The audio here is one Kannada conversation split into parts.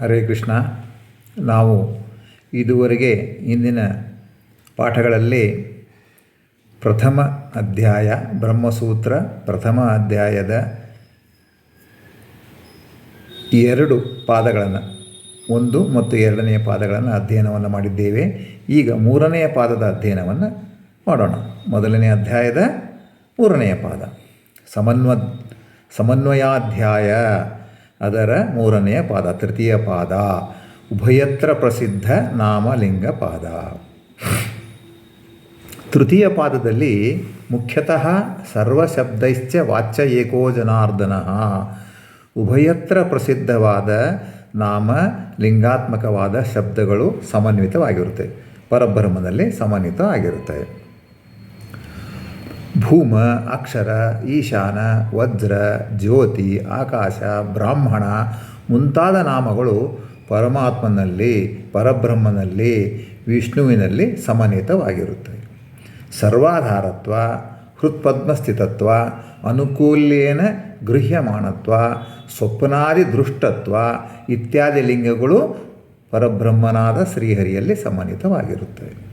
ಹರೇ ಕೃಷ್ಣ. ನಾವು ಇದುವರೆಗೆ ಇಂದಿನ ಪಾಠಗಳಲ್ಲಿ ಪ್ರಥಮ ಅಧ್ಯಾಯ, ಬ್ರಹ್ಮಸೂತ್ರ ಪ್ರಥಮ ಅಧ್ಯಾಯದ ಎರಡು ಪಾದಗಳನ್ನು, ಒಂದು ಮತ್ತು ಎರಡನೆಯ ಪಾದಗಳನ್ನು ಅಧ್ಯಯನವನ್ನು ಮಾಡಿದ್ದೇವೆ. ಈಗ ಮೂರನೆಯ ಪಾದದ ಅಧ್ಯಯನವನ್ನು ಮಾಡೋಣ. ಮೊದಲನೇ ಅಧ್ಯಾಯದ ಮೂರನೆಯ ಪಾದ. ಸಮನ್ವ ಸಮನ್ವಯಾಧ್ಯಾಯ. ಅದರ ಮೂರನೆಯ ಪಾದ, ತೃತೀಯ ಪಾದ. ಉಭಯತ್ರ ಪ್ರಸಿದ್ಧ ನಾಮಲಿಂಗ ಪಾದ. ತೃತೀಯ ಪಾದದಲ್ಲಿ ಮುಖ್ಯತಃ ಸರ್ವಶಬ್ದೈಶ್ಚ ವಾಚ್ಯ ಏಕೋ ಜನಾರ್ದನ ಉಭಯತ್ರ ಪ್ರಸಿದ್ಧವಾದ ನಾಮ ಲಿಂಗಾತ್ಮಕವಾದ ಶಬ್ದಗಳು ಸಮನ್ವಿತವಾಗಿರುತ್ತೆ. ಪರಬ್ರಹ್ಮದಲ್ಲಿ ಸಮನ್ವಿತ ಆಗಿರುತ್ತವೆ ಭೂಮ, ಅಕ್ಷರ, ಈಶಾನ, ವಜ್ರ, ಜ್ಯೋತಿ, ಆಕಾಶ, ಬ್ರಾಹ್ಮಣ ಮುಂತಾದ ನಾಮಗಳು ಪರಮಾತ್ಮನಲ್ಲಿ, ಪರಬ್ರಹ್ಮನಲ್ಲಿ, ವಿಷ್ಣುವಿನಲ್ಲಿ ಸಮನ್ವಿತವಾಗಿರುತ್ತವೆ. ಸರ್ವಾಧಾರತ್ವ, ಹೃತ್ಪದ್ಮಸ್ಥಿತತ್ವ, ಅನುಕೂಲ್ಯೇನ ಗೃಹ್ಯಮಾನತ್ವ, ಸ್ವಪ್ನಾದಿ ದೃಷ್ಟತ್ವ ಇತ್ಯಾದಿ ಲಿಂಗಗಳು ಪರಬ್ರಹ್ಮನಾದ ಶ್ರೀಹರಿಯಲ್ಲಿ ಸಮನ್ವಿತವಾಗಿರುತ್ತವೆ.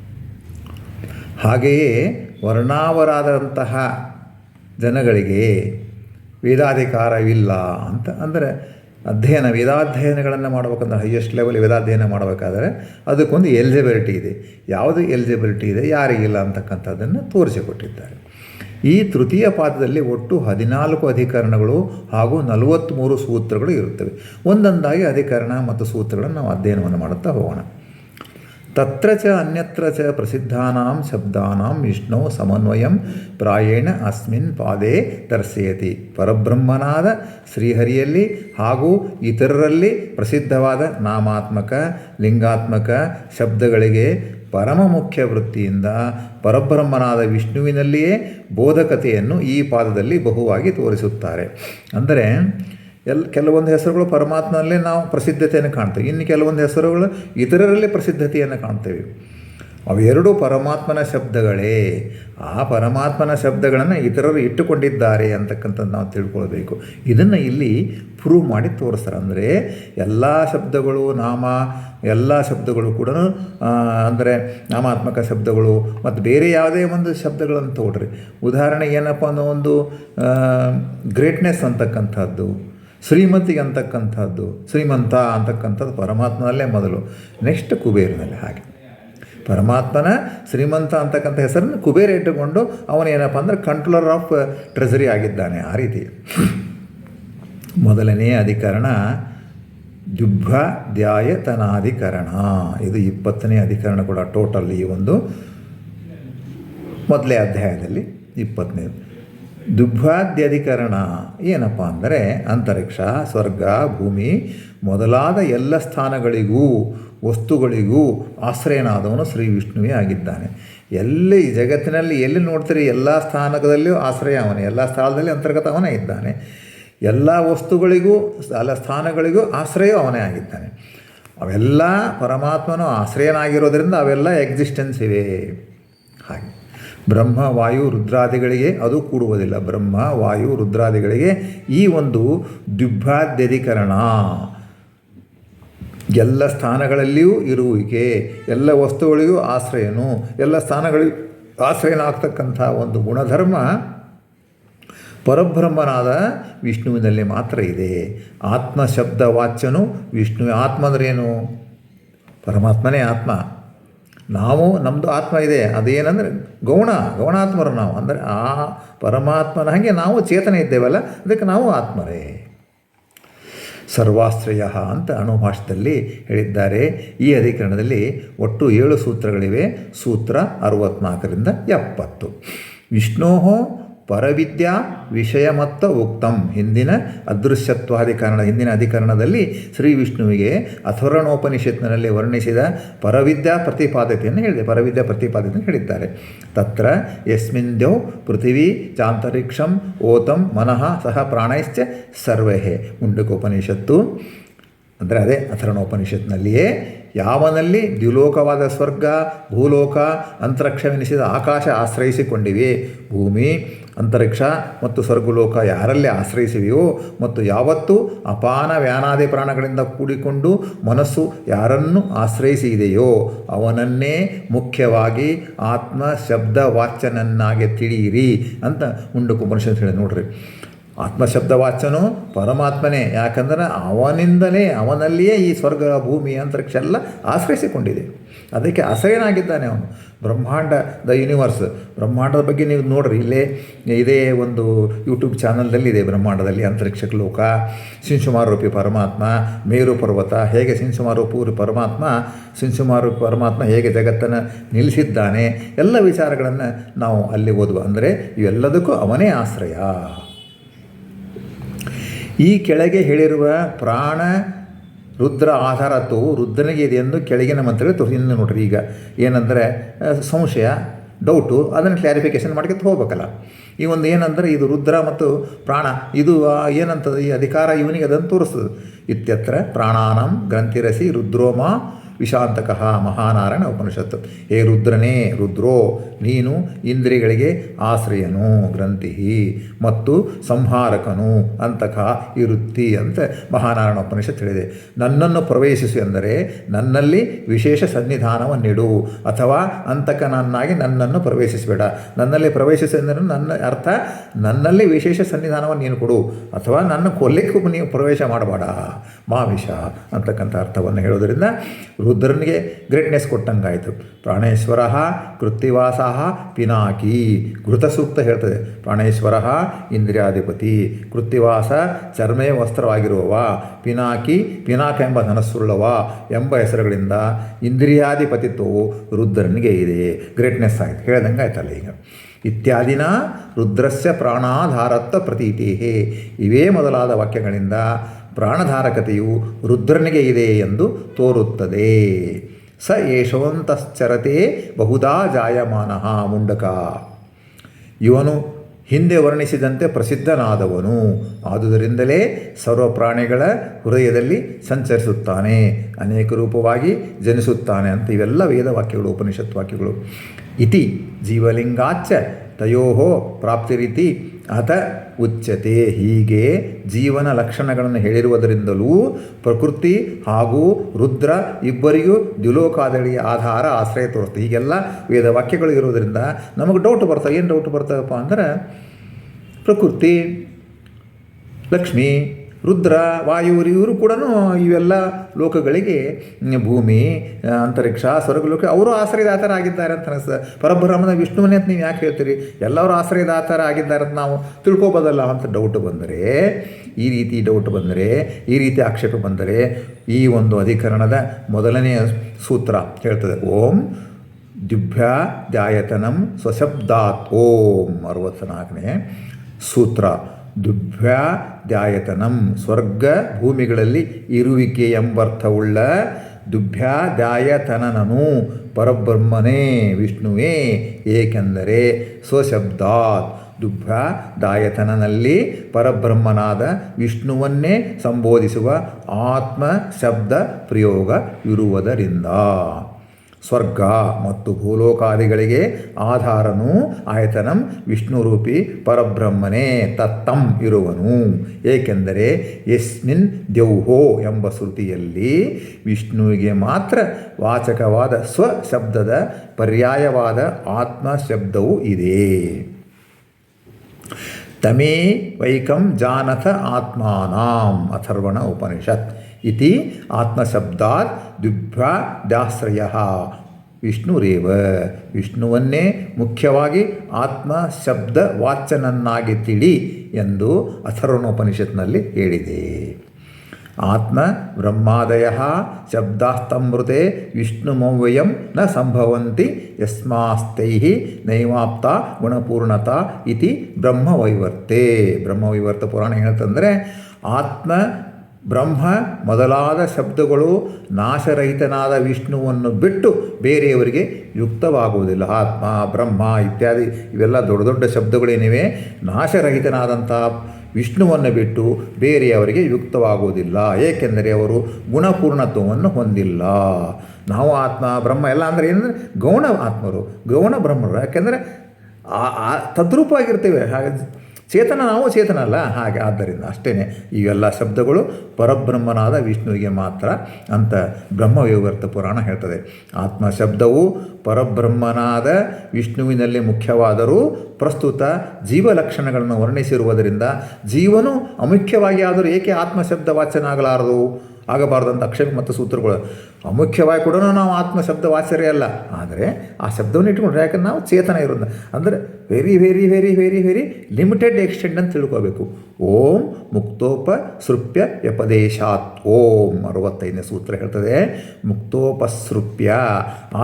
ಹಾಗೆಯೇ ವರ್ಣಾವರಾದಂತಹ ಜನಗಳಿಗೆ ವೇದಾಧಿಕಾರವಿಲ್ಲ ಅಂತ ಅಂದರೆ ಅಧ್ಯಯನ ವೇದಾಧ್ಯಯನಗಳನ್ನು ಮಾಡಬೇಕಂದ್ರೆ ಹೈಯೆಸ್ಟ್ ಲೆವೆಲ್ ವೇದಾಧ್ಯಯನ ಮಾಡಬೇಕಾದ್ರೆ ಅದಕ್ಕೊಂದು ಎಲಿಜಿಬಿಲಿಟಿ ಇದೆ. ಯಾವುದು ಎಲಿಜಿಬಿಲಿಟಿ ಇದೆ ಯಾರಿಗಿಲ್ಲ ಅಂತಕ್ಕಂಥದ್ದನ್ನು ತೋರಿಸಿಕೊಟ್ಟಿದ್ದಾರೆ. ಈ ತೃತೀಯ ಪಾದದಲ್ಲಿ ಒಟ್ಟು ಹದಿನಾಲ್ಕು ಅಧಿಕರಣಗಳು ಹಾಗೂ ನಲವತ್ತ್ಮೂರು ಸೂತ್ರಗಳು ಇರುತ್ತವೆ. ಒಂದೊಂದಾಗಿ ಅಧಿಕರಣ ಮತ್ತು ಸೂತ್ರಗಳನ್ನು ನಾವು ಅಧ್ಯಯನವನ್ನು ಮಾಡುತ್ತಾ ಹೋಗೋಣ. ತತ್ರ ಚ ಅನ್ಯತ್ರ ಚ ಪ್ರಸಿದ್ಧಾನಾಂ ಶಬ್ದಾನಾಂ ವಿಷ್ಣು ಸಮನ್ವಯಂ ಪ್ರಾಯೇಣ ಅಸ್ಮಿನ್ ಪಾದೇ ದರ್ಶಯತಿ ಪರಬ್ರಹ್ಮನಾದ ಶ್ರೀಹರಿಯಲ್ಲಿ ಹಾಗೂ ಇತರರಲ್ಲಿ ಪ್ರಸಿದ್ಧವಾದ ನಾಮಾತ್ಮಕ, ಲಿಂಗಾತ್ಮಕ ಶಬ್ದಗಳಿಗೆ ಪರಮ ಮುಖ್ಯ ವೃತ್ತಿಯಿಂದ ಪರಬ್ರಹ್ಮನಾದ ವಿಷ್ಣುವಿನಲ್ಲಿಯೇ ಬೋಧಕತೆಯನ್ನು ಈ ಪಾದದಲ್ಲಿ ಬಹುವಾಗಿ ತೋರಿಸುತ್ತಾರೆ. ಅಂದರೆ ಎಲ್ ಕೆಲವೊಂದು ಹೆಸರುಗಳು ಪರಮಾತ್ಮನಲ್ಲೇ ನಾವು ಪ್ರಸಿದ್ಧತೆಯನ್ನು ಕಾಣ್ತೇವೆ. ಇನ್ನು ಕೆಲವೊಂದು ಹೆಸರುಗಳು ಇತರರಲ್ಲಿ ಪ್ರಸಿದ್ಧತೆಯನ್ನು ಕಾಣ್ತೇವೆ. ಅವೆರಡೂ ಪರಮಾತ್ಮನ ಶಬ್ದಗಳೇ. ಆ ಪರಮಾತ್ಮನ ಶಬ್ದಗಳನ್ನು ಇತರರು ಇಟ್ಟುಕೊಂಡಿದ್ದಾರೆ ಅಂತಕ್ಕಂಥದ್ದು ನಾವು ತಿಳ್ಕೊಳ್ಬೇಕು. ಇದನ್ನು ಇಲ್ಲಿ ಪ್ರೂವ್ ಮಾಡಿ ತೋರಿಸ್ತಾರೆ. ಅಂದರೆ ಎಲ್ಲ ಶಬ್ದಗಳು ನಾಮ, ಎಲ್ಲ ಶಬ್ದಗಳು ಕೂಡ ಅಂದರೆ ನಾಮಾತ್ಮಕ ಶಬ್ದಗಳು ಮತ್ತು ಬೇರೆ ಯಾವುದೇ ಒಂದು ಶಬ್ದಗಳನ್ನು ತಗೊಳ್ರಿ ಉದಾಹರಣೆಗೆ ಏನಪ್ಪ ಅನ್ನೋ ಒಂದು ಗ್ರೇಟ್ನೆಸ್ ಅಂತಕ್ಕಂಥದ್ದು. ಶ್ರೀಮಂತಿಗೆ ಅಂತಕ್ಕಂಥದ್ದು, ಶ್ರೀಮಂತ ಅಂತಕ್ಕಂಥದ್ದು ಪರಮಾತ್ಮನಲ್ಲೇ ಮೊದಲು. ನೆಕ್ಸ್ಟ್ ಕುಬೇರನಲ್ಲಿ ಹಾಗೆ. ಪರಮಾತ್ಮನ ಶ್ರೀಮಂತ ಅಂತಕ್ಕಂಥ ಹೆಸರನ್ನು ಕುಬೇರ ಇಟ್ಟುಕೊಂಡು ಅವನೇನಪ್ಪ ಅಂದರೆ ಕಂಟ್ರೋಲರ್ ಆಫ್ ಟ್ರೆಸರಿ ಆಗಿದ್ದಾನೆ ಆ ರೀತಿ. ಮೊದಲನೇ ಅಧಿಕರಣ ದ್ಯಾಯತನಾಧಿಕರಣ ಇದು ಇಪ್ಪತ್ತನೇ ಅಧಿಕರಣ ಕೂಡ ಟೋಟಲ್ ಈ ಒಂದು ಮೊದಲೇ ಅಧ್ಯಾಯದಲ್ಲಿ ಇಪ್ಪತ್ತನೇ. ದುಭ್ಯಾದ್ಯಧಿಕರಣ ಏನಪ್ಪ ಅಂದರೆ ಅಂತರಿಕ್ಷ, ಸ್ವರ್ಗ, ಭೂಮಿ ಮೊದಲಾದ ಎಲ್ಲ ಸ್ಥಾನಗಳಿಗೂ ವಸ್ತುಗಳಿಗೂ ಆಶ್ರಯನಾದವನು ಶ್ರೀ ವಿಷ್ಣುವೇ ಆಗಿದ್ದಾನೆ. ಎಲ್ಲಿ ಜಗತ್ತಿನಲ್ಲಿ ಎಲ್ಲಿ ನೋಡ್ತೀರಿ ಎಲ್ಲ ಸ್ಥಾನದಲ್ಲಿಯೂ ಆಶ್ರಯ ಅವನೇ, ಎಲ್ಲ ಸ್ಥಳದಲ್ಲಿ ಅಂತರ್ಗತ ಅವನೇ ಇದ್ದಾನೆ. ಎಲ್ಲ ವಸ್ತುಗಳಿಗೂ, ಎಲ್ಲ ಸ್ಥಾನಗಳಿಗೂ ಆಶ್ರಯ ಅವನೇ ಆಗಿದ್ದಾನೆ. ಅವೆಲ್ಲ ಪರಮಾತ್ಮನು ಆಶ್ರಯನಾಗಿರೋದ್ರಿಂದ ಅವೆಲ್ಲ ಎಕ್ಸಿಸ್ಟೆನ್ಸ್ ಇವೆ. ಹಾಗೆ. ಬ್ರಹ್ಮ, ವಾಯು, ರುದ್ರಾದಿಗಳಿಗೆ ಅದು ಕೂಡುವುದಿಲ್ಲ. ಬ್ರಹ್ಮ, ವಾಯು, ರುದ್ರಾದಿಗಳಿಗೆ ಈ ಒಂದು ದ್ವಿಭಾದ್ಯಧಿಕರಣ ಎಲ್ಲ ಸ್ಥಾನಗಳಲ್ಲಿಯೂ ಇರುವಿಕೆ, ಎಲ್ಲ ವಸ್ತುಗಳಿಗೂ ಆಶ್ರಯನು, ಎಲ್ಲ ಸ್ಥಾನಗಳಿಗೂ ಆಶ್ರಯನಾಗ್ತಕ್ಕಂಥ ಒಂದು ಗುಣಧರ್ಮ ಪರಬ್ರಹ್ಮನಾದ ವಿಷ್ಣುವಿನಲ್ಲಿ ಮಾತ್ರ ಇದೆ. ಆತ್ಮ ಶಬ್ದ ವಾಚ್ಯನು ವಿಷ್ಣು ಆತ್ಮ ಅಂದ್ರೇನು? ಪರಮಾತ್ಮನೇ ಆತ್ಮ. ನಾವು ನಮ್ಮದು ಆತ್ಮ ಇದೆ. ಅದೇನಂದರೆ ಗೌಣ, ಗೌಣಾತ್ಮರು ನಾವು. ಅಂದರೆ ಆ ಪರಮಾತ್ಮನ ಹಾಗೆ ನಾವು ಚೇತನ ಇದ್ದೇವಲ್ಲ, ಅದಕ್ಕೆ ನಾವು ಆತ್ಮರೇ. ಸರ್ವಾಶ್ರಯ ಅಂತ ಅಣುಭಾಷದಲ್ಲಿ ಹೇಳಿದ್ದಾರೆ. ಈ ಅಧಿಕರಣದಲ್ಲಿ ಒಟ್ಟು ಏಳು ಸೂತ್ರಗಳಿವೆ. ಸೂತ್ರ ಅರವತ್ನಾಲ್ಕರಿಂದ ಎಪ್ಪತ್ತು. ವಿಷ್ಣೋ ಪರವಿದ್ಯಾ ವಿಷಯ ಮತ್ತು ಉಕ್ತಂ. ಹಿಂದಿನ ಅದೃಶ್ಯತ್ವಾಧಿಕರಣ, ಹಿಂದಿನ ಅಧಿಕರಣದಲ್ಲಿ ಶ್ರೀ ವಿಷ್ಣುವಿಗೆ ಅಥರಣೋಪನಿಷತ್ನಲ್ಲಿ ವರ್ಣಿಸಿದ ಪರವಿದ್ಯಾ ಪ್ರತಿಪಾದತೆಯನ್ನು ಹೇಳಿದೆ. ಪರವಿದ್ಯಾ ಪ್ರತಿಪಾದತೆಯನ್ನು ಹೇಳಿದ್ದಾರೆ. ತತ್ರ ಯಸ್ಮಿಂದ್ಯೋ ಪೃಥಿವೀ ಚಾಂತರಿಕ್ಷಂ ಓತಂ ಮನಃ ಸಹ ಪ್ರಾಣೈಶ್ಚ ಸರ್ವೇ ಮುಂಡಕೋಪನಿಷತ್ತು ಅಂದರೆ ಅದೇ ಅಥರ್ಣೋಪನಿಷತ್ನಲ್ಲಿಯೇ ಯಾವನಲ್ಲಿ ದ್ಯುಲೋಕವಾದ ಸ್ವರ್ಗ, ಭೂಲೋಕ, ಅಂತರಿಕ್ಷವೆನಿಸಿದ ಆಕಾಶ ಆಶ್ರಯಿಸಿಕೊಂಡಿವೆ. ಭೂಮಿ, ಅಂತರಿಕ್ಷ ಮತ್ತು ಸ್ವರ್ಗಲೋಕ ಯಾರಲ್ಲಿ ಆಶ್ರಯಿಸಿವೆಯೋ ಮತ್ತು ಯಾವತ್ತು ಅಪಾನ ವ್ಯಾನಾದಿ ಪ್ರಾಣಗಳಿಂದ ಕೂಡಿಕೊಂಡು ಮನಸ್ಸು ಯಾರನ್ನು ಆಶ್ರಯಿಸಿ ಇದೆಯೋ ಅವನನ್ನೇ ಮುಖ್ಯವಾಗಿ ಆತ್ಮ ಶಬ್ದ ವಾಚ್ಯನನ್ನಾಗಿ ತಿಳಿಯಿರಿ ಅಂತ ಮುಂಡಕ್ಕೆ ಹೇಳಿ ನೋಡ್ರಿ. ಆತ್ಮಶಬ್ದ ವಾಚನು ಪರಮಾತ್ಮನೇ. ಯಾಕಂದರೆ ಅವನಿಂದಲೇ, ಅವನಲ್ಲಿಯೇ ಈ ಸ್ವರ್ಗ, ಭೂಮಿ, ಅಂತರಿಕ್ಷ ಎಲ್ಲ ಆಶ್ರಯಿಸಿಕೊಂಡಿದೆ. ಅದಕ್ಕೆ ಅಸಹ್ಯನಾಗಿದ್ದಾನೆ ಅವನು. ಬ್ರಹ್ಮಾಂಡ ದ ಯೂನಿವರ್ಸ್. ಬ್ರಹ್ಮಾಂಡದ ಬಗ್ಗೆ ನೀವು ನೋಡ್ರಿ. ಇಲ್ಲೇ ಇದೇ ಒಂದು ಯೂಟ್ಯೂಬ್ ಚಾನಲ್ದಲ್ಲಿ ಇದೆ ಬ್ರಹ್ಮಾಂಡದಲ್ಲಿ ಅಂತರಿಕ್ಷ ಲೋಕ ಸಿಂಶುಮಾರೂಪಿ ಪರಮಾತ್ಮ, ಮೇರು ಪರ್ವತ, ಹೇಗೆ ಸಿಂಶುಮಾರೂಪೂರಿ ಪರಮಾತ್ಮ ಸಿಂಸುಮಾರೂಪಿ ಪರಮಾತ್ಮ ಹೇಗೆ ಜಗತ್ತನ್ನು ನಿಲ್ಲಿಸಿದ್ದಾನೆ, ಎಲ್ಲ ವಿಚಾರಗಳನ್ನು ನಾವು ಅಲ್ಲಿ ಓದುವ. ಅಂದರೆ ಇವೆಲ್ಲದಕ್ಕೂ ಅವನೇ ಆಶ್ರಯ. ಈ ಕೆಳಗೆ ಹೇಳಿರುವ ಪ್ರಾಣ ರುದ್ರ ಆಧಾರತ್ವವು ರುದ್ರನಿಗೆ ಇದೆ ಎಂದು ಕೆಳಗಿನ ಮಂತ್ರಗಳು ತೋರಿಸಿ ನೋಡ್ರಿ ಈಗ. ಏನಂದರೆ ಸಂಶಯ ಡೌಟು ಅದನ್ನು ಕ್ಲಾರಿಫಿಕೇಷನ್ ಮಾಡ್ಕೊತ ಹೋಗ್ಬೇಕಲ್ಲ. ಈ ಒಂದು ಏನಂದರೆ, ಇದು ರುದ್ರ ಮತ್ತು ಪ್ರಾಣ, ಇದು ಏನಂತ ಏನಂತದ, ಈ ಅಧಿಕಾರ ಇವನಿಗೆ ಅದನ್ನು ತೋರಿಸ್ತದೆ. ಇತ್ಯತ್ರ ಪ್ರಾಣಾನಂ ಗ್ರಂಥಿರಸಿ ರುದ್ರೋಮ ವಿಶಾಂತಕಃ ಮಹಾನಾರಾಯಣ ಉಪನಿಷತ್ತು. ಹೇ ರುದ್ರನೇ, ರುದ್ರೋ, ನೀನು ಇಂದ್ರಿಯಗಳಿಗೆ ಆಶ್ರಯನು ಗ್ರಂಥಿ ಮತ್ತು ಸಂಹಾರಕನು ಅಂತಕ ಇರುತ್ತಿ ಅಂತ ಮಹಾನಾರಾಯಣ ಉಪನಿಷತ್ ಹೇಳಿದೆ. ನನ್ನನ್ನು ಪ್ರವೇಶಿಸು ಎಂದರೆ ನನ್ನಲ್ಲಿ ವಿಶೇಷ ಸನ್ನಿಧಾನವನ್ನಿಡು, ಅಥವಾ ಅಂತಕನನ್ನಾಗಿ ನನ್ನನ್ನು ಪ್ರವೇಶಿಸಬೇಡ. ನನ್ನಲ್ಲಿ ಪ್ರವೇಶಿಸು ಎಂದರೆ ನನ್ನ ಅರ್ಥ ನನ್ನಲ್ಲಿ ವಿಶೇಷ ಸನ್ನಿಧಾನವನ್ನು ನೀನು ಕೊಡು, ಅಥವಾ ನನ್ನ ಕೊಲ್ಲಿಕ್ಕೂ ನೀವು ಪ್ರವೇಶ ಮಾಡಬೇಡ. ಮಾವಿಷ ಅಂತಕ್ಕಂಥ ಅರ್ಥವನ್ನು ಹೇಳೋದರಿಂದ ರುದ್ರನಿಗೆ ಗ್ರೇಟ್ನೆಸ್ ಕೊಟ್ಟಂಗಾಯಿತು. ಪ್ರಾಣೇಶ್ವರ ಕೃತ್ತಿವಾಸ ಪಿನಾಕಿ. ಘೃತಸೂಕ್ತ ಹೇಳ್ತದೆ. ಪ್ರಾಣೇಶ್ವರ ಇಂದ್ರಿಯಾಧಿಪತಿ. ಕೃತ್ತಿವಾಸ ಚರ್ಮೇ ವಸ್ತ್ರವಾಗಿರುವವ. ಪಿನಾಕಿ ಪಿನಾಕ ಎಂಬ ಧನಸ್ಸುಳ್ಳವ ಎಂಬ ಹೆಸರುಗಳಿಂದ ಇಂದ್ರಿಯಾಧಿಪತಿತ್ವವು ರುದ್ರನಿಗೆ ಇದೆ. ಗ್ರೇಟ್ನೆಸ್ ಆಯಿತು. ಹೇಳ್ದಂಗೆ ಆಯ್ತಲ್ಲ ಈಗ. ಇತ್ಯಾದಿನ ರುದ್ರಸ್ಯ ಪ್ರಾಣಾಧಾರತ್ವ ಪ್ರತೀತಿ ಇವೇ ಮೊದಲಾದ ವಾಕ್ಯಗಳಿಂದ ಪ್ರಾಣಧಾರಕತೆಯು ರುದ್ರನಿಗೆ ಇದೆ ಎಂದು ತೋರುತ್ತದೆ. ಸ ಯಶವಂತಶ್ಚರತೆ ಬಹುದಾ ಜಾಯಮಾನ ಮುಂಡಕ. ಇವನು ಹಿಂದೆ ವರ್ಣಿಸಿದಂತೆ ಪ್ರಸಿದ್ಧನಾದವನು. ಆದುದರಿಂದಲೇ ಸರ್ವ ಪ್ರಾಣಿಗಳ ಹೃದಯದಲ್ಲಿ ಸಂಚರಿಸುತ್ತಾನೆ, ಅನೇಕ ರೂಪವಾಗಿ ಜನಿಸುತ್ತಾನೆ ಅಂತ ಇವೆಲ್ಲ ವೇದವಾಕ್ಯಗಳು ಉಪನಿಷತ್ ವಾಕ್ಯಗಳು ಇತಿ ಜೀವಲಿಂಗಾಚ ತಯೋ ಪ್ರಾಪ್ತಿರಿತಿ ಅಥ ಉಚ್ಯತೆ ಹೀಗೆ ಜೀವನ ಲಕ್ಷಣಗಳನ್ನು ಹೇಳಿರುವುದರಿಂದಲೂ ಪ್ರಕೃತಿ ಹಾಗೂ ರುದ್ರ ಇಬ್ಬರಿಗೂ ದ್ವಿಲೋಕಾದಳಿಯ ಆಧಾರ ಆಶ್ರಯ ತೋರಿಸ್ತದೆ ಹೀಗೆಲ್ಲ ವೇದ ವಾಕ್ಯಗಳು ಇರೋದರಿಂದ ನಮಗೆ ಡೌಟ್ ಬರ್ತವೆ ಏನು ಡೌಟ್ ಬರ್ತವಪ್ಪ ಅಂದ್ರೆ ಪ್ರಕೃತಿ, ಲಕ್ಷ್ಮಿ ರುದ್ರ, ವಾಯು ಇವರು ಕೂಡ ಇವೆಲ್ಲ ಲೋಕಗಳಿಗೆ ಭೂಮಿ ಅಂತರಿಕ್ಷ, ಸ್ವರ್ಗಲೋಕ, ಅವರು ಆಶ್ರಯದಾತರಾಗಿದ್ದಾರೆ ಅಂತ ಅನಿಸ್ತದೆ ಪರಬ್ರಹ್ಮನ ವಿಷ್ಣುವನೇ ಅಂತ ನೀವು ಯಾಕೆ ಹೇಳ್ತೀರಿ? ಎಲ್ಲರೂ ಆಶ್ರಯದಾತರ ಆಗಿದ್ದಾರೆ ಅಂತ ನಾವು ತಿಳ್ಕೊಬೋದಲ್ಲ. ಅಂತ ಡೌಟ್ ಬಂದರೆ, ಈ ರೀತಿ ಡೌಟ್ ಬಂದರೆ, ಈ ರೀತಿ ಆಕ್ಷೇಪ ಬಂದರೆ, ಈ ಒಂದು ಅಧಿಕರಣದ ಮೊದಲನೆಯ ಸೂತ್ರ ಹೇಳ್ತದೆ. ಓಂ ದಿಭ್ಯ ಧ್ಯಾಯತನಂ ಸ್ವಶಬ್ದಾತ್. ಓಂ ಅರವತ್ನಾಲ್ಕನೇ ಸೂತ್ರ. ದುಭ್ಯ ಧ್ಯಾಯತನಂ ಸ್ವರ್ಗ ಭೂಮಿಗಳಲ್ಲಿ ಇರುವಿಕೆ ಎಂಬರ್ಥವುಳ್ಳ ದುಭ್ಯ ಧ್ಯಾಯತನನನು ಪರಬ್ರಹ್ಮನೇ ವಿಷ್ಣುವೇ. ಏಕೆಂದರೆ ಸ್ವಶಬ್ದಾತ್ ದುಭ್ಯ ದಾಯತನನಲ್ಲಿ ಪರಬ್ರಹ್ಮನಾದ ವಿಷ್ಣುವನ್ನೇ ಸಂಬೋಧಿಸುವ ಆತ್ಮ ಶಬ್ದ ಪ್ರಯೋಗ ಇರುವುದರಿಂದ. ಸ್ವರ್ಗ ಮತ್ತು ಭೂಲೋಕಾದಿಗಳಿಗೆ ಆಧಾರನು ಆಯತನಂ ವಿಷ್ಣುರೂಪಿ ಪರಬ್ರಹ್ಮನೇ ತತ್ತಂ ಇರುವನು. ಏಕೆಂದರೆ ಯಸ್ಮಿನ್ ದ್ಯೌಹೋ ಎಂಬ ಶ್ರುತಿಯಲ್ಲಿ ವಿಷ್ಣುವಿಗೆ ಮಾತ್ರ ವಾಚಕವಾದ ಸ್ವ ಶಬ್ದದ ಪರ್ಯಾಯವಾದ ಆತ್ಮ ಶಬ್ದವು ಇದೆ. ತಮೇ ವೈಕಂ ಜಾನಥ ಆತ್ಮಾನಾಂ ಅಥರ್ವಣ ಉಪನಿಷತ್. ಇತಿ ಆತ್ಮಶಬ್ದಾತ್ ದ್ವಿಭ್ರಾ ದಾಶ್ರಯ ವಿಷ್ಣುರೇವ ವಿಷ್ಣುವನ್ನೇ ಮುಖ್ಯವಾಗಿ ಆತ್ಮ ಶಬ್ದ ವಾಚನನ್ನಾಗಿ ತಿಳಿ ಎಂದು ಅಥರ್ವಣೋಪನಿಷತ್ನಲ್ಲಿ ಹೇಳಿದೆ. ಆತ್ಮ ಬ್ರಹ್ಮಾದಯ ಶಬ್ದಾಸ್ತಮೃತೆ ವಿಷ್ಣುಮವ್ಯಯಂ ನ ಸಂಭವಂತಿ ಯಸ್ಮಾಸ್ತೈ ನೈವಾಪ್ತ ಗುಣಪೂರ್ಣತ ಇತಿ ಬ್ರಹ್ಮವೈವರ್ತೆ. ಬ್ರಹ್ಮವೈವರ್ತ ಪುರಾಣ ಹೇಳ್ತಂದರೆ ಆತ್ಮ ಬ್ರಹ್ಮ ಮೊದಲಾದ ಶಬ್ದಗಳು ನಾಶರಹಿತನಾದ ವಿಷ್ಣುವನ್ನು ಬಿಟ್ಟು ಬೇರೆಯವರಿಗೆ ಯುಕ್ತವಾಗುವುದಿಲ್ಲ. ಆತ್ಮ, ಬ್ರಹ್ಮ ಇತ್ಯಾದಿ ಇವೆಲ್ಲ ದೊಡ್ಡ ದೊಡ್ಡ ಶಬ್ದಗಳೇನಿವೆ? ನಾಶರಹಿತನಾದಂಥ ವಿಷ್ಣುವನ್ನು ಬಿಟ್ಟು ಬೇರೆಯವರಿಗೆ ಯುಕ್ತವಾಗುವುದಿಲ್ಲ. ಏಕೆಂದರೆ ಅವರು ಗುಣಪೂರ್ಣತ್ವವನ್ನು ಹೊಂದಿಲ್ಲ. ನಾವು ಆತ್ಮ, ಬ್ರಹ್ಮ ಎಲ್ಲ ಅಂದರೆ ಏನಂದರೆ ಗೌಣ ಆತ್ಮರು. ಗೌಣ ಬ್ರಹ್ಮರು. ಯಾಕೆಂದರೆ ಆ ತದ್ರೂಪವಾಗಿರ್ತೇವೆ. ಹಾಗೆ ಚೇತನ ನಾವು ಚೇತನ ಅಲ್ಲ? ಹಾಗೆ ಆದ್ದರಿಂದ ಅಷ್ಟೇ ಇವೆಲ್ಲ ಶಬ್ದಗಳು ಪರಬ್ರಹ್ಮನಾದ ವಿಷ್ಣುವಿಗೆ ಮಾತ್ರ ಅಂತ ಬ್ರಹ್ಮವ್ಯವರ್ತ ಪುರಾಣ ಹೇಳ್ತದೆ. ಆತ್ಮ ಶಬ್ದವು ಪರಬ್ರಹ್ಮನಾದ ವಿಷ್ಣುವಿನಲ್ಲಿ ಮುಖ್ಯವಾದರೂ ಪ್ರಸ್ತುತ ಜೀವ ಲಕ್ಷಣಗಳನ್ನು ವರ್ಣಿಸಿರುವುದರಿಂದ ಜೀವನು ಅಮುಖ್ಯವಾಗಿ ಆದರೂ ಏಕೆ ಆತ್ಮಶಬ್ದ ವಾಚನ ಆಗಲಾರದು ಆಗಬಾರದಂಥ ಅಕ್ಷರ ಮತ್ತು ಸೂತ್ರಗಳು. ಅಮುಖ್ಯವಾಗಿ ಕೂಡ ನಾವು ಆತ್ಮ ಶಬ್ದ ವಾಚರೇ ಅಲ್ಲ. ಆದರೆ ಆ ಶಬ್ದವನ್ನು ಇಟ್ಕೊಂಡ್ರೆ ಯಾಕಂದ್ರೆ ನಾವು ಚೇತನ ಇರೋದು ಅಂದರೆ very very very very very limited extend ಅಂತ ತಿಳ್ಕೋಬೇಕು. ಓಂ ಮುಕ್ತೋಪ ಸೃಪ್ಯ ವ್ಯಪದೇಶಾತ್ ಓಂ ಅರವತ್ತೈದನೇ ಸೂತ್ರ ಹೇಳ್ತದೆ. ಮುಕ್ತೋಪಸೃಪ್ಯ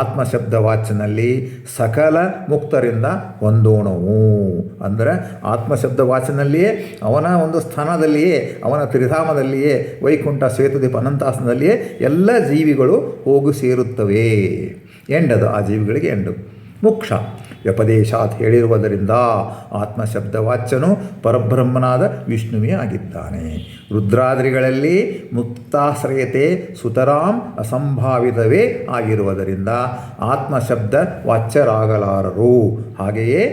ಆತ್ಮ ಶಬ್ದ ವಾಚನಲ್ಲಿ ಸಕಲ ಮುಕ್ತರಿಂದ ಹೊಂದೋಣವು ಅಂದರೆ ಆತ್ಮ ಶಬ್ದ ವಾಚನಲ್ಲಿಯೇ ಅವನ ಒಂದು ಸ್ಥಾನದಲ್ಲಿಯೇ, ಅವನ ತ್ರಿಧಾಮದಲ್ಲಿಯೇ, ವೈಕುಂಠ ಶ್ವೇತದೀಪ ಅನಂತಾಸನದಲ್ಲಿಯೇ ಎಲ್ಲ ಜೀವಿಗಳು ಹೋಗಿ ಸೇರುತ್ತವೆ. ಎಂಡದು ಆ ಜೀವಿಗಳಿಗೆ ಎಂಡು. ಮೋಕ್ಷ. ವ್ಯಪದೇಶಾತ್ ಹೇಳಿರುವುದರಿಂದ ಆತ್ಮ ಶಬ್ದವಾಚ್ಯನು ಪರಬ್ರಹ್ಮನಾದ ವಿಷ್ಣುವೇ ಆಗಿದ್ದಾನೆ. ರುದ್ರಾದ್ರಿಗಳಲ್ಲಿ ಮುಕ್ತಾಶ್ರಯತೆ ಸುತರಾಂ ಅಸಂಭಾವಿತವೇ ಆಗಿರುವುದರಿಂದ ಆತ್ಮ ಶಬ್ದ ವಾಚ್ಯರಾಗಲಾರರು ಹಾಗೆಯೇ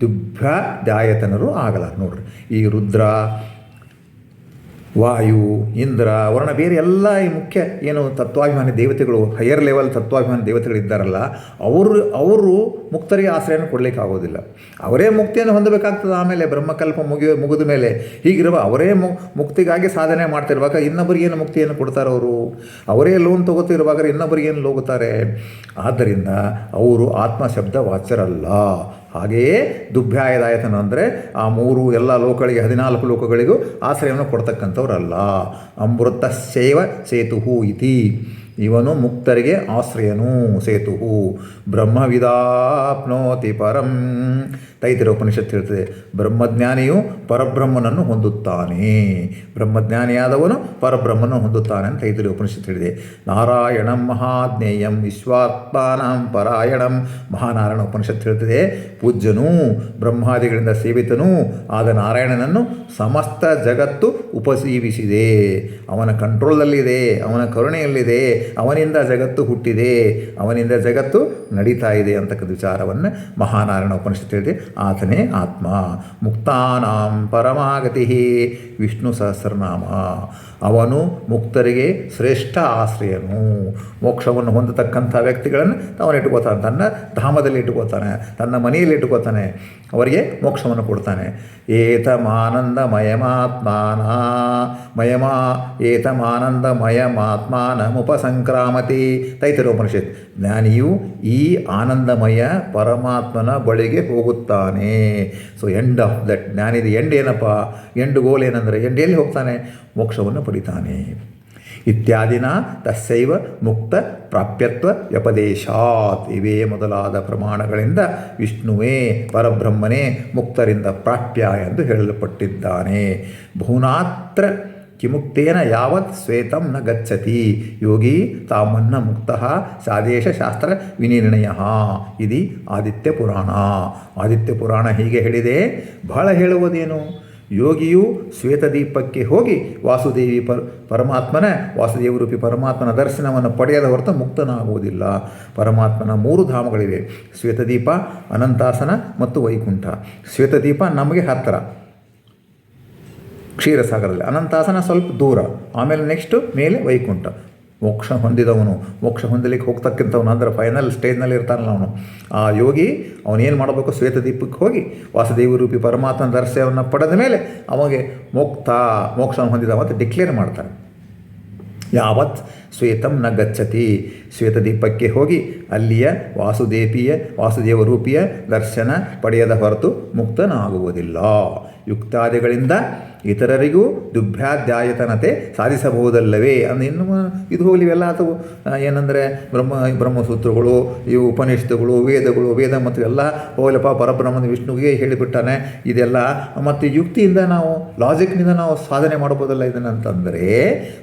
ದುಭ್ಯದಾಯತನರು ಆಗಲಾರ ನೋಡ್ರಿ, ಈ ರುದ್ರ ವಾಯು, ಇಂದ್ರ, ವರ್ಣ, ಬೇರೆ ಎಲ್ಲ ಈ ಮುಖ್ಯ ಏನು ತತ್ವಾಭಿಮಾನಿ ದೇವತೆಗಳು ಹೈಯರ್ ಲೆವೆಲ್ ತತ್ವಾಭಿಮಾನಿ ದೇವತೆಗಳಿದ್ದಾರಲ್ಲ ಅವರು ಅವರು ಮುಕ್ತರಿಗೆ ಆಶ್ರಯನ ಕೊಡಲಿಕ್ಕೆ ಆಗೋದಿಲ್ಲ. ಅವರೇ ಮುಕ್ತಿಯನ್ನು ಹೊಂದಬೇಕಾಗ್ತದೆ. ಆಮೇಲೆ ಬ್ರಹ್ಮಕಲ್ಪ ಮುಗಿಯೋ, ಮುಗಿದ ಮೇಲೆ ಹೀಗಿರುವ ಅವರೇ ಮು, ಮುಕ್ತಿಗಾಗಿ ಸಾಧನೆ ಮಾಡ್ತಿರುವಾಗ ಇನ್ನೊಬ್ಬರಿಗೆ ಏನು ಮುಕ್ತಿಯನ್ನು ಕೊಡ್ತಾರೆ ಅವರು ಅವರೇ ಲೋನ್ ತಗೋತಿರುವಾಗ ಇನ್ನೊಬ್ಬರಿಗೆ ಏನು ಲೋಗುತ್ತಾರೆ? ಆದ್ದರಿಂದ ಅವರು ಆತ್ಮ ಶಬ್ದ ವಾಚ್ಯರಲ್ಲ ಹಾಗೆಯೇ ದುಭ್ಯಾಯದಾಯತನ ಅಂದರೆ ಆ ಮೂರು ಎಲ್ಲ ಲೋಕಗಳಿಗೆ ಹದಿನಾಲ್ಕು ಲೋಕಗಳಿಗೂ ಆಶ್ರಯವನ್ನು ಕೊಡ್ತಕ್ಕಂಥವ್ರಲ್ಲ. ಸೇವ ಸೇತುಹು ಇತಿ. ಇವನು ಮುಕ್ತರಿಗೆ ಆಶ್ರಯನು ಸೇತು. ಬ್ರಹ್ಮವಿದಾಪ್ನೋತಿ ಪರಂ. ತೈತಿರ ಉಪನಿಷತ್ತು ಹೇಳ್ತದೆ, ಬ್ರಹ್ಮಜ್ಞಾನಿಯು ಪರಬ್ರಹ್ಮನನ್ನು ಹೊಂದುತ್ತಾನೆ. ಬ್ರಹ್ಮಜ್ಞಾನಿಯಾದವನು ಪರಬ್ರಹ್ಮನನ್ನು ಹೊಂದುತ್ತಾನೆ ಅಂತ ತೈತಿರ ಉಪನಿಷತ್ತು ಹೇಳಿದೆ. ನಾರಾಯಣಂ ಮಹಾಜ್ಞೇಯಂ ವಿಶ್ವಾತ್ಮಾನಂ ಪರಾಯಣಂ. ಮಹಾನಾರಾಯಣ ಉಪನಿಷತ್ತು ಹೇಳ್ತದೆ, ಪೂಜ್ಯನು ಬ್ರಹ್ಮಾದಿಗಳಿಂದ ಸೇವಿತನೂ ಆದ ನಾರಾಯಣನನ್ನು ಸಮಸ್ತ ಜಗತ್ತು ಉಪಸೀವಿಸಿದೆ ಅವನ ಕಂಟ್ರೋಲ್ದಲ್ಲಿದೆ ಅವನ ಕರುಣೆಯಲ್ಲಿದೆ. ಅವನಿಂದ ಜಗತ್ತು ಹುಟ್ಟಿದೆ, ಅವನಿಂದ ಜಗತ್ತು ನಡೀತಾ ಇದೆ ಅಂತಕ್ಕಂಥ ವಿಚಾರವನ್ನು ಮಹಾನಾರಾಯಣ ಉಪನಿಷತ್ತು ಹೇಳಿದೆ, ಆತನೇ ಆತ್ಮ. ಮುಕ್ತಾನಾಂ ಪರಮಾಗತಿ. ವಿಷ್ಣು ಸಹಸ್ರನಾಮ. ಅವನು ಮುಕ್ತರಿಗೆ ಶ್ರೇಷ್ಠ ಆಶ್ರಯನು. ಮೋಕ್ಷವನ್ನು ಹೊಂದತಕ್ಕಂಥ ವ್ಯಕ್ತಿಗಳನ್ನು ಅವನು ಇಟ್ಕೋತಾನೆ ತನ್ನ ಧಾಮದಲ್ಲಿ ಇಟ್ಕೋತಾನೆ ತನ್ನ ಮನೆಯಲ್ಲಿ ಇಟ್ಕೋತಾನೆ ಅವರಿಗೆ ಮೋಕ್ಷವನ್ನು ಕೊಡ್ತಾನೆ. ಏತಮಾನಂದಮಯಮಾತ್ಮಾನ. ಮಯಮಾ, ಏತಮಾನಂದಮಯಮಾತ್ಮಾನಮುಪಸಂಕ್ರಾಮತಿ. ತೈತರೋಪನಿಷತ್. ಜ್ಞಾನಿಯು ಈ ಆನಂದಮಯ ಪರಮಾತ್ಮನ ಬಳಿಗೆ ಹೋಗುತ್ತಾನೆ. ಸೊ ಎಂಡ್ ಆಫ್ ದಟ್ ಜ್ಞಾನಿದ ಎಂಡ್ ಏನಪ್ಪ? ಎಂಡ್ ಗೋಲ್ ಏನಂದರೆ ಎಂಡ್ ಎಲ್ಲಿ ಹೋಗ್ತಾನೆ? ಮೋಕ್ಷವನ್ನು ಪಡಿತಾನೆ ಇತ್ಯಾದಿನ ತಸ್ಸೈವ ಮುಕ್ತ ಪ್ರಾಪ್ಯತ್ವ ವ್ಯಪದೇಶಾತ್. ಇವೇ ಮೊದಲಾದ ಪ್ರಮಾಣಗಳಿಂದ ವಿಷ್ಣುವೇ ಪರಬ್ರಹ್ಮನೇ ಮುಕ್ತರಿಂದ ಪ್ರಾಪ್ಯ ಎಂದು ಹೇಳಲ್ಪಟ್ಟಿದ್ದಾನೆ. ಭೂನಾತ್ರ ಕಿಮುಕ್ತೇನ ಯಾವತ್ ಶ್ವೇತಂ ನ ಗಚ್ಚತಿ. ಯೋಗಿ ತಾಮನ್ನ ಮುಕ್ತ ಶಾಸ್ತ್ರ ವಿನಿರ್ಣಯ. ಇದು ಆದಿತ್ಯ ಪುರಾಣ ಆದಿತ್ಯ ಪುರಾಣ ಹೀಗೆ ಹೇಳಿದೆ. ಬಹಳ ಹೇಳುವುದೇನು? ಯೋಗಿಯು ಶ್ವೇತದೀಪಕ್ಕೆ ಹೋಗಿ ವಾಸುದೇವಿ ಪರ, ಪರಮಾತ್ಮನ ವಾಸುದೇವರೂಪಿ ಪರಮಾತ್ಮನ ದರ್ಶನವನ್ನು ಪಡೆಯದ ಹೊರತು ಮುಕ್ತನಾಗುವುದಿಲ್ಲ. ಪರಮಾತ್ಮನ ಮೂರು ಧಾಮಗಳಿವೆ. ಶ್ವೇತದೀಪ, ಅನಂತಾಸನ ಮತ್ತು ವೈಕುಂಠ. ಶ್ವೇತದೀಪ ನಮಗೆ ಹತ್ತಿರ. ಕ್ಷೀರಸಾಗರದಲ್ಲಿ. ಅನಂತಾಸನ ಸ್ವಲ್ಪ ದೂರ. ಆಮೇಲೆ ನೆಕ್ಸ್ಟು ಮೇಲೆ ವೈಕುಂಠ. ಮೋಕ್ಷ ಹೊಂದಿದವನು, ಮೋಕ್ಷ ಹೊಂದಲಿಕ್ಕೆ ಹೋಗ್ತಕ್ಕಂಥವನು ಅಂದರೆ ಫೈನಲ್ ಸ್ಟೇಜ್ನಲ್ಲಿ ಇರ್ತಾನಲ್ಲ ಅವನು. ಆ ಯೋಗಿ ಅವನೇನು ಮಾಡಬೇಕು? ಶ್ವೇತದೀಪಕ್ಕೆ ಹೋಗಿ ವಾಸುದೇವ ರೂಪಿ ಪರಮಾತ್ಮನ ದರ್ಶನವನ್ನು ಪಡೆದ ಮೇಲೆ ಅವಾಗೆ ಮುಕ್ತ ಮೋಕ್ಷ ಹೊಂದಿದವ ಅಂತ ಡಿಕ್ಲೇರ್ ಮಾಡ್ತಾನೆ. ಯಾವತ್? ಶ್ವೇತಂ ನ ಗಚ್ಚತಿ. ಶ್ವೇತದೀಪಕ್ಕೆ ಹೋಗಿ ಅಲ್ಲಿಯ ವಾಸುದೇವಿಯ, ವಾಸುದೇವ ರೂಪಿಯ ದರ್ಶನ ಪಡೆಯದ ಹೊರತು ಮುಕ್ತನಾಗುವುದಿಲ್ಲ. ಯುಕ್ತಾದಿಗಳಿಂದ ಇತರರಿಗೂ ದುಭ್ರಾಧ್ಯಾಯತನತೆ ಸಾಧಿಸಬಹುದಲ್ಲವೇ? ಅಂದ್ರೆ ಇನ್ನು ಇದು ಹೋಗಲಿ, ಇವೆಲ್ಲ ಅಥವಾ ಏನಂದರೆ ಬ್ರಹ್ಮ, ಬ್ರಹ್ಮಸೂತ್ರಗಳು, ಇವು ಉಪನಿಷತ್ತುಗಳು, ವೇದಗಳು, ವೇದ ಮತ್ತು ಎಲ್ಲ ಹೋಗಲಪ್ಪ, ಪರಬ್ರಹ್ಮನ ವಿಷ್ಣುವಿಗೆ ಹೇಳಿಬಿಟ್ಟಾನೆ. ಇದೆಲ್ಲ ಮತ್ತು ಯುಕ್ತಿಯಿಂದ ನಾವು ಲಾಜಿಕ್ನಿಂದ ನಾವು ಸಾಧನೆ ಮಾಡ್ಬೋದಲ್ಲ ಇದನ್ನಂತಂದರೆ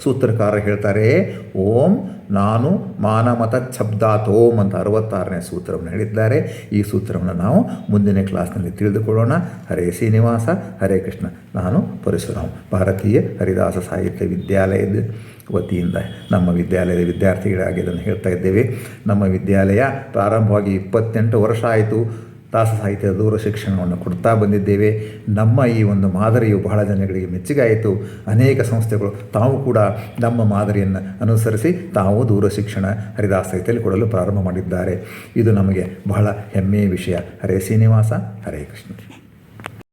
ಸೂತ್ರಕಾರ ಹೇಳ್ತಾರೆ, ಓಂ ನಾನು ಮಾನಮತ ಛಬ್ದಾತೋಮ್ ಅಂತ ಅರವತ್ತಾರನೇ ಸೂತ್ರವನ್ನು ಹೇಳಿದ್ದಾರೆ. ಈ ಸೂತ್ರವನ್ನು ನಾವು ಮುಂದಿನ ಕ್ಲಾಸ್ನಲ್ಲಿ ತಿಳಿದುಕೊಳ್ಳೋಣ. ಹರೇ ಶ್ರೀನಿವಾಸ, ಹರೇ ಕೃಷ್ಣ. ನಾನು ಪರಶುರಾಮ್, ಭಾರತೀಯ ಹರಿದಾಸ ಸಾಹಿತ್ಯ ವಿದ್ಯಾಲಯದ ವತಿಯಿಂದ ನಮ್ಮ ವಿದ್ಯಾಲಯದ ವಿದ್ಯಾರ್ಥಿಗಳಾಗಿ ಇದನ್ನು ಹೇಳ್ತಾ ಇದ್ದೇವೆ. ನಮ್ಮ ವಿದ್ಯಾಲಯ ಪ್ರಾರಂಭವಾಗಿ ಇಪ್ಪತ್ತೆಂಟು ವರ್ಷ ಆಯಿತು. ದಾಸ ಸಾಹಿತ್ಯದ ದೂರ ಶಿಕ್ಷಣವನ್ನು ಕೊಡ್ತಾ ಬಂದಿದ್ದೇವೆ. ನಮ್ಮ ಈ ಒಂದು ಮಾದರಿಯು ಬಹಳ ಜನಗಳಿಗೆ ಮೆಚ್ಚುಗೆ ಆಯಿತು. ಅನೇಕ ಸಂಸ್ಥೆಗಳು ತಾವು ಕೂಡ ನಮ್ಮ ಮಾದರಿಯನ್ನು ಅನುಸರಿಸಿ ತಾವು ದೂರ ಶಿಕ್ಷಣ ಹರಿದಾಸ ಸಾಹಿತ್ಯದಲ್ಲಿ ಕೊಡಲು ಪ್ರಾರಂಭ ಮಾಡಿದ್ದಾರೆ. ಇದು ನಮಗೆ ಬಹಳ ಹೆಮ್ಮೆಯ ವಿಷಯ. ಹರೇ ಶ್ರೀನಿವಾಸ, ಹರೇ ಕೃಷ್ಣ.